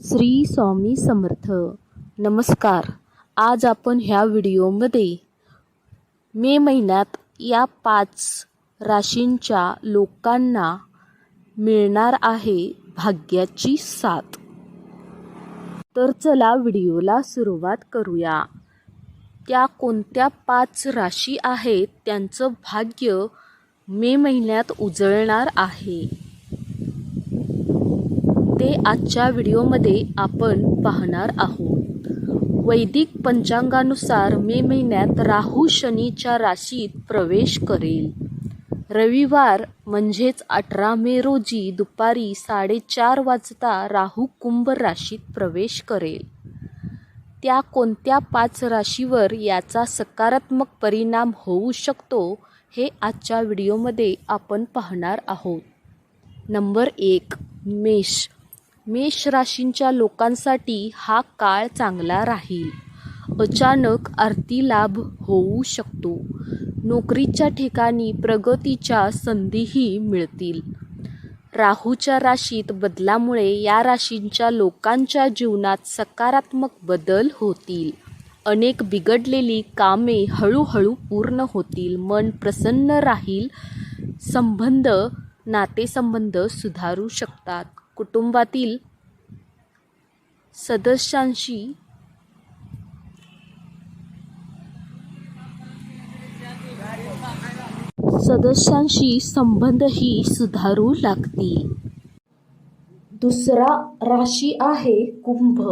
श्री स्वामी समर्थ. नमस्कार. आज आपण ह्या व्हिडिओमध्ये मे महिन्यात या पाच राशींच्या लोकांना मिळणार आहे भाग्याची साथ. तर चला व्हिडिओला सुरुवात करूया. त्या कोणत्या पाच राशी आहेत त्यांचं भाग्य मे महिन्यात उजळणार आहे. ते आजच्या व्हिडिओमध्ये आपण पाहणार आहोत. वैदिक पंचांगानुसार मे महिन्यात राहू शनीच्या राशीत प्रवेश करेल. रविवार म्हणजेच अठरा मे रोजी दुपारी साडेचार वाजता राहू कुंभ राशीत प्रवेश करेल. त्या कोणत्या पाच राशीवर याचा सकारात्मक परिणाम होऊ शकतो हे आजच्या व्हिडिओमध्ये आपण पाहणार आहोत. नंबर एक मेष. मेष राशींच्या लोकांसाठी हा काळ चांगला राहील. अचानक आर्थिक लाभ होऊ शकतो. नोकरीच्या ठिकाणी प्रगतीच्या संधीही मिळतील. राहूच्या राशीत बदलामुळे या राशींच्या लोकांच्या जीवनात सकारात्मक बदल होतील. अनेक बिघडलेली कामे हळूहळू पूर्ण होतील. मन प्रसन्न राहील. संबंध नातेसंबंध सुधारू शकतात. कुटुंबातील सदस्यांशी सदस्यांशी संबंधही सुधारू लागतील. दुसरा राशी आहे कुंभ.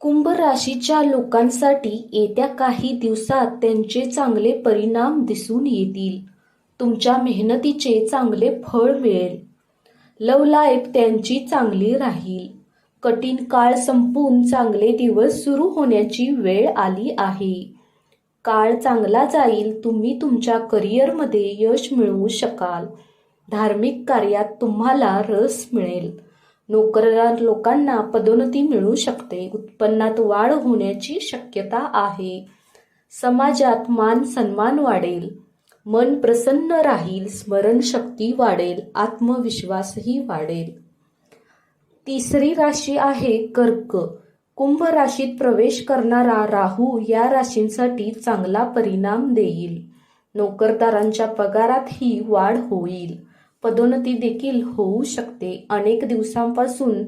कुंभ राशीच्या लोकांसाठी येत्या काही दिवसात त्यांचे चांगले परिणाम दिसून येतील. तुमच्या मेहनतीचे चांगले फळ मिळेल. लव लाईफ त्यांची चांगली राहील. कठीण काळ संपून चांगले दिवस सुरू होण्याची वेळ आली आहे. काळ चांगला जाईल तुम्ही तुमच्या करिअरमध्ये यश मिळवू शकाल. धार्मिक कार्यात तुम्हाला रस मिळेल. नोकरदार लोकांना पदोन्नती मिळू शकते. उत्पन्नात वाढ होण्याची शक्यता आहे. समाजात मान सन्मान वाढेल. मन प्रसन्न राहील स्मरणशक्ती वाढेल आत्मविश्वासही वाढेल. तिसरी राशी आहे कर्क. कुंभ राशीत प्रवेश करणारा राहू या राशींसाठी चांगला परिणाम देईल. नोकरदारांच्या पगारातही वाढ होईल. पदोन्नती देखील होऊ शकते. अनेक दिवसांपासून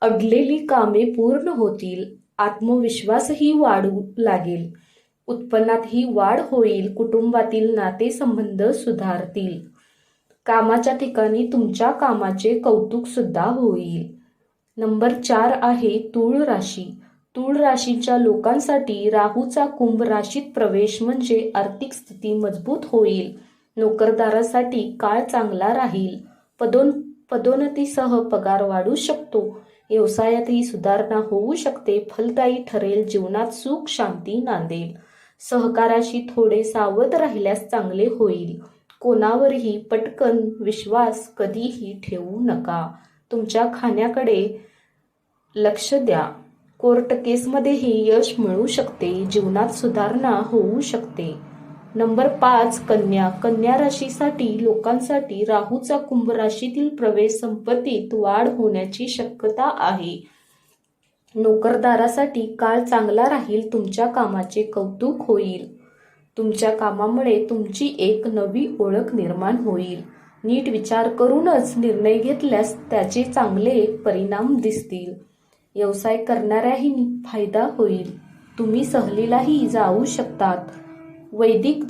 अडलेली कामे पूर्ण होतील. आत्मविश्वासही वाढू लागेल. उत्पन्नातही वाढ होईल कुटुंबातील नातेसंबंध सुधारतील. कामाच्या ठिकाणी तुमच्या कामाचे कौतुक सुद्धा होईल. नंबर चार आहे तूळ राशी. तूळ राशीच्या लोकांसाठी राहूचा कुंभ राशीत प्रवेश म्हणजे आर्थिक स्थिती मजबूत होईल. नोकरदारासाठी काळ चांगला राहील. पदोन पदोन्नतीसह पगार वाढू शकतो. व्यवसायातही सुधारणा होऊ शकते. फलदायी ठरेल. जीवनात सुख शांती नांदेल. सहकाराशी थोडे सावध राहिल्यास चांगले होईल. कोणावरही पटकन विश्वास कधीही ठेवू नका. तुमच्या खाण्याकडे लक्ष द्या. कोर्ट केसमध्येही यश मिळू शकते. जीवनात सुधारणा होऊ शकते. नंबर पाच कन्या. कन्या राशीसाठी लोकांसाठी राहूचा कुंभ राशीतील प्रवेश संपत्तीत वाढ होण्याची शक्यता आहे. नोकरदारासाठी काळ चांगला राहील तुमच्या कामाचे कौतुक होईल. तुमच्या कामामुळे तुमची एक नवी ओळख निर्माण होईल. नीट विचार करूनच निर्णय घेतल्यास त्याचे चांगले परिणाम दिसतील. व्यवसाय करणाऱ्याही फायदा होईल. तुम्ही सहलीलाही जाऊ शकतात. वैदिक